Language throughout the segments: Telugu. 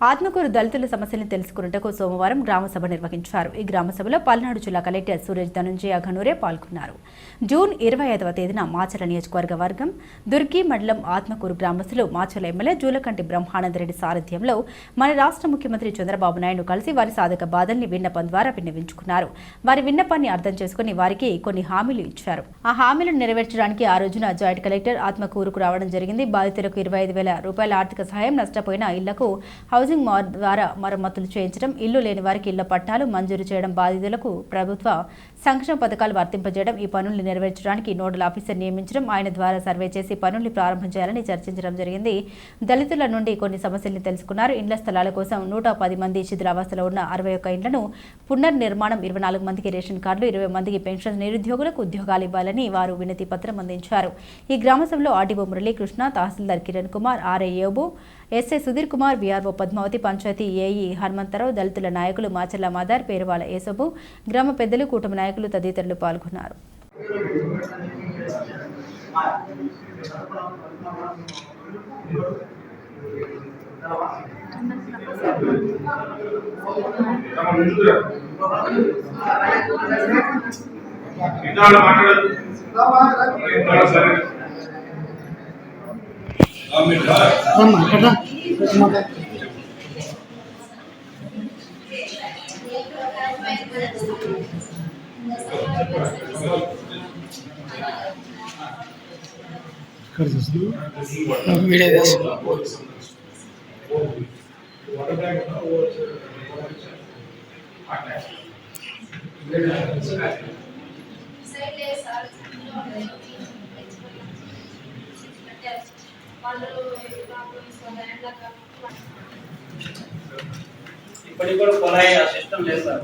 ఆత్మకూరు దళితుల సమస్యలను తెలుసుకున్నట్టుకు సోమవారం గ్రామసభ నిర్వహించారు. ఈ గ్రామ సభలో పల్నాడు జిల్లా కలెక్టర్ సూరజ్ ధనుంజయ ఘనూరే పాల్గొన్నారు. జూన్ ఇరవై ఐదవ తేదీన మాచల నియోజకవర్గ వర్గం దుర్గి మండలం ఆత్మకూరు గ్రామస్తులు మాచల ఎమ్మెల్యే జూలకంటి బ్రహ్మానందరెడ్డి సారథ్యంలో మన రాష్ట్ర ముఖ్యమంత్రి చంద్రబాబు నాయుడు కలిసి వారి సాధక బాధల్ని విన్నపం ద్వారా విన్నవించుకున్నారు. వారి విన్నపాన్ని అర్థం చేసుకుని వారికి కొన్ని హామీలు ఇచ్చారు. ఆ హామీలను నెరవేర్చడానికి ఆ రోజున జాయింట్ కలెక్టర్ ఆత్మకూరుకు రావడం జరిగింది. బాధితులకు ఇరవై ఐదు వేల రూపాయల ఆర్థిక సహాయం నష్టపోయిన ఇళ్ళకు హౌసింగ్ మార్ ద్వారా మరమ్మతులు చేయించడం ఇల్లు లేని వారికి ఇళ్ళ పట్టాలు మంజూరు చేయడం బాధితులకు ప్రభుత్వ సంక్షేమ పథకాలు వర్తింపజేయడం ఈ పనుల్ని నెరవేర్చడానికి నోడల్ ఆఫీసర్ నియమించడం ఆయన ద్వారా సర్వే చేసి పనుల్ని ప్రారంభం చేయాలని చర్చించడం జరిగింది. దళితుల నుండి కొన్ని సమస్యల్ని తెలుసుకున్నారు. ఇండ్ల స్థలాల కోసం నూట పది మంది శిథిలావస్థలో ఉన్న అరవై ఒక్క ఇండ్లను పునర్నిర్మాణం ఇరవై నాలుగు మందికి రేషన్ కార్డులు ఇరవై మందికి పెన్షన్ నిరుద్యోగులకు ఉద్యోగాలు ఇవ్వాలని వారు వినతి పత్రం అందించారు. ఈ గ్రామ సభలో ఆర్డీఓ మురళీకృష్ణ తహసీల్దార్ Kiran Kumar RA Yobu SI Sudheer Kumar BRO Padmavathi panchayat AE Hanumantharao దళితుల నాయకులు మాచర్ల మాదార్ పేరువాల ఏసబు గ్రామ పెద్దలు కూటమి నాయకులు తదితరులు పాల్గొన్నారు. ఇన్నాళ్ళు మాట్లాడదు ఇన్నాళ్ళు సరే రమ్మా కదా మాట ఇక్కడ చూస్తున్నాం వీడియో చేస్తున్నాం ఇప్పటికి కూడా కొలాయి ఆ సిస్టమ్ లేదు సార్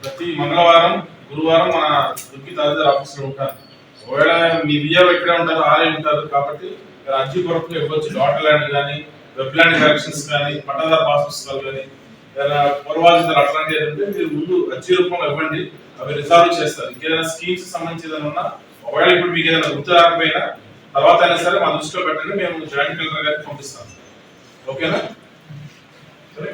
ప్రతి మంగళవారం గురువారం మన దుర్గి తహసీల్దార్ ఆఫీస్లో ఉంటాను ఒకవేళ మీ విజయాలు ఎక్కడే ఉంటారు ఆరే ఉంటారు కాబట్టి మీరు అర్జీ కొరకు ఇవ్వచ్చు. డాటర్ ల్యాండ్ కానీ వెబ్ ల్యాండ్ కలెక్షన్స్ కానీ పట్టాదారు పాస్ పుస్తకాలు కానీ ఏదైనా పూర్వాజితలు అట్లాంటివి ఏంటంటే మీరు ముందు అర్జీ రూపంలో ఇవ్వండి. అవి రిజాల్వ్ చేస్తారు. ఇంకేదైనా స్కీమ్స్ సంబంధించి ఏదైనా ఉన్నా ఒకవేళ ఇప్పుడు మీకు ఏదైనా గుర్తు రాకపోయినా తర్వాత అయినా సరే మా దృష్టిలో పెట్టండి. మేము జాయింట్ కలెక్టర్ గారికి పంపిస్తాం. ఓకేనా? సరే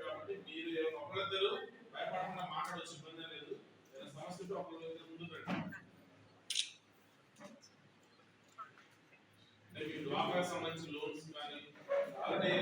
కాబట్టి మీరు ఏమైనా ఒకరిద్దరు భయపడకుండా మాట్లాడొచ్చు ఇబ్బంది లేదు ఏదైనా సమస్య ఉంటే ఒకరిద్దరు ముందు పెట్టండి అంటే మీ డ్వాక్రా లోన్స్ కానీ అలాగే